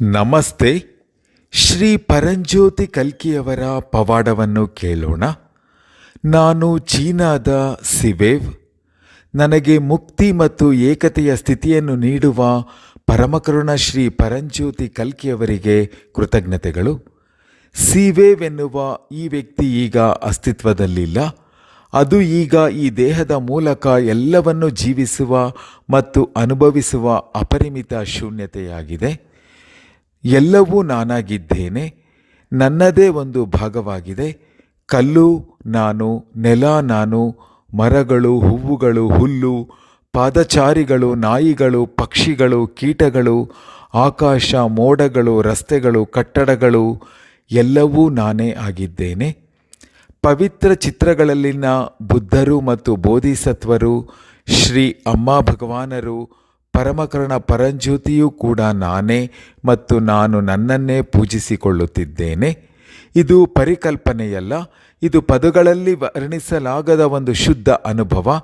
ನಮಸ್ತೆ. ಶ್ರೀ ಪರಂಜ್ಯೋತಿ ಕಲ್ಕಿಯವರ ಪವಾಡವನ್ನು ಕೇಳೋಣ. ನಾನು ಚೀನಾದ ಸಿವೇವ್. ನನಗೆ ಮುಕ್ತಿ ಮತ್ತು ಏಕತೆಯ ಸ್ಥಿತಿಯನ್ನು ನೀಡುವ ಪರಮಕರುಣ ಶ್ರೀ ಪರಂಜ್ಯೋತಿ ಕಲ್ಕಿಯವರಿಗೆ ಕೃತಜ್ಞತೆಗಳು. ಸಿವೇವ್ ಎನ್ನುವ ಈ ವ್ಯಕ್ತಿ ಈಗ ಅಸ್ತಿತ್ವದಲ್ಲಿಲ್ಲ. ಅದು ಈಗ ಈ ದೇಹದ ಮೂಲಕ ಎಲ್ಲವನ್ನು ಜೀವಿಸುವ ಮತ್ತು ಅನುಭವಿಸುವ ಅಪರಿಮಿತ ಶೂನ್ಯತೆಯಾಗಿದೆ. ಎಲ್ಲವೂ ನಾನಾಗಿದ್ದೇನೆ, ನನ್ನದೇ ಒಂದು ಭಾಗವಾಗಿದೆ. ಕಲ್ಲು ನಾನು, ನೆಲ ನಾನು, ಮರಗಳು, ಹೂವುಗಳು, ಹುಲ್ಲು, ಪಾದಚಾರಿಗಳು, ನಾಯಿಗಳು, ಪಕ್ಷಿಗಳು, ಕೀಟಗಳು, ಆಕಾಶ, ಮೋಡಗಳು, ರಸ್ತೆಗಳು, ಕಟ್ಟಡಗಳು, ಎಲ್ಲವೂ ನಾನೇ ಆಗಿದ್ದೇನೆ. ಪವಿತ್ರ ಚಿತ್ರಗಳಲ್ಲಿನ ಬುದ್ಧರು ಮತ್ತು ಬೋಧಿಸತ್ವರು ಶ್ರೀ ಅಮ್ಮ ಭಗವಾನರು ಪರಮಕರಣ ಪರಂಜ್ಯೋತಿಯೂ ಕೂಡ ನಾನೇ ಮತ್ತು ನಾನು ನನ್ನನ್ನೇ ಪೂಜಿಸಿಕೊಳ್ಳುತ್ತಿದ್ದೇನೆ. ಇದು ಪರಿಕಲ್ಪನೆಯಲ್ಲ, ಇದು ಪದಗಳಲ್ಲಿ ವರ್ಣಿಸಲಾಗದ ಒಂದು ಶುದ್ಧ ಅನುಭವ.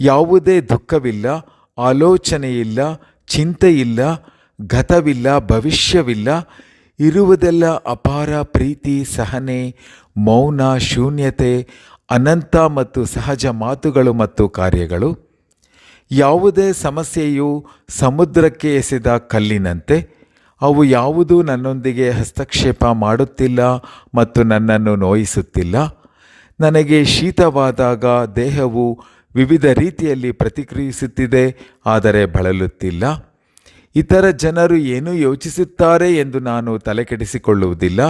ಯಾವುದೇ ದುಃಖವಿಲ್ಲ, ಆಲೋಚನೆಯಿಲ್ಲ, ಚಿಂತೆಯಿಲ್ಲ ಗತವಿಲ್ಲ ಭವಿಷ್ಯವಿಲ್ಲ, ಇರುವುದೆಲ್ಲ ಅಪಾರ ಪ್ರೀತಿ, ಸಹನೆ, ಮೌನ, ಶೂನ್ಯತೆ, ಅನಂತ ಮತ್ತು ಸಹಜ ಮಾತುಗಳು ಮತ್ತು ಕಾರ್ಯಗಳು. ಯಾವುದೇ ಸಮಸ್ಯೆಯು ಸಮುದ್ರಕ್ಕೆ ಎಸೆದ ಕಲ್ಲಿನಂತೆ, ಅವು ಯಾವುದೂ ನನ್ನೊಂದಿಗೆ ಹಸ್ತಕ್ಷೇಪ ಮಾಡುತ್ತಿಲ್ಲ ಮತ್ತು ನನ್ನನ್ನು ನೋಯಿಸುತ್ತಿಲ್ಲ. ನನಗೆ ಶೀತವಾದಾಗ ದೇಹವು ವಿವಿಧ ರೀತಿಯಲ್ಲಿ ಪ್ರತಿಕ್ರಿಯಿಸುತ್ತಿದೆ, ಆದರೆ ಬಳಲುತ್ತಿಲ್ಲ. ಇತರ ಜನರು ಏನು ಯೋಚಿಸುತ್ತಾರೆ ಎಂದು ನಾನು ತಲೆಕೆಡಿಸಿಕೊಳ್ಳುವುದಿಲ್ಲ.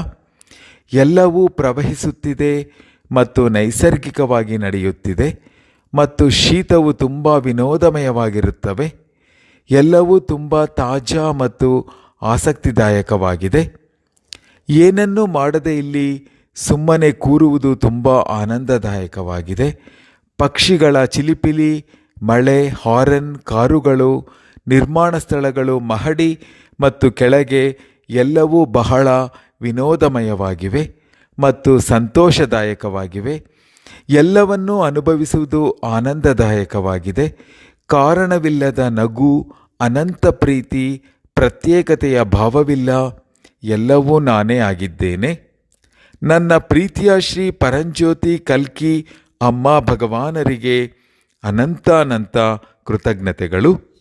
ಎಲ್ಲವೂ ಪ್ರವಹಿಸುತ್ತಿದೆ ಮತ್ತು ನೈಸರ್ಗಿಕವಾಗಿ ನಡೆಯುತ್ತಿದೆ. ಮತ್ತು ಶೀತವು ತುಂಬ ವಿನೋದಮಯವಾಗಿರುತ್ತವೆ. ಎಲ್ಲವೂ ತುಂಬ ತಾಜಾ ಮತ್ತು ಆಸಕ್ತಿದಾಯಕವಾಗಿದೆ. ಏನನ್ನೂ ಮಾಡದೆ ಇಲ್ಲಿ ಸುಮ್ಮನೆ ಕೂರುವುದು ತುಂಬ ಆನಂದದಾಯಕವಾಗಿದೆ. ಪಕ್ಷಿಗಳ ಚಿಲಿಪಿಲಿ, ಮಳೆ, ಹಾರನ್, ಕಾರುಗಳು, ನಿರ್ಮಾಣ ಸ್ಥಳಗಳು, ಮಹಡಿ ಮತ್ತು ಕೆಳಗೆ ಎಲ್ಲವೂ ಬಹಳ ವಿನೋದಮಯವಾಗಿವೆ ಮತ್ತು ಸಂತೋಷದಾಯಕವಾಗಿವೆ. ಎಲ್ಲವನ್ನೂ ಅನುಭವಿಸುವುದು ಆನಂದದಾಯಕವಾಗಿದೆ. ಕಾರಣವಿಲ್ಲದ ನಗು, ಅನಂತ ಪ್ರೀತಿ, ಪ್ರತ್ಯೇಕತೆಯ ಭಾವವಿಲ್ಲ. ಎಲ್ಲವೂ ನಾನೇ ಆಗಿದ್ದೇನೆ. ನನ್ನ ಪ್ರೀತಿಯ ಶ್ರೀ ಪರಂಜ್ಯೋತಿ ಕಲ್ಕಿ ಅಮ್ಮ ಭಗವಾನರಿಗೆ ಅನಂತ ಅನಂತ ಕೃತಜ್ಞತೆಗಳು.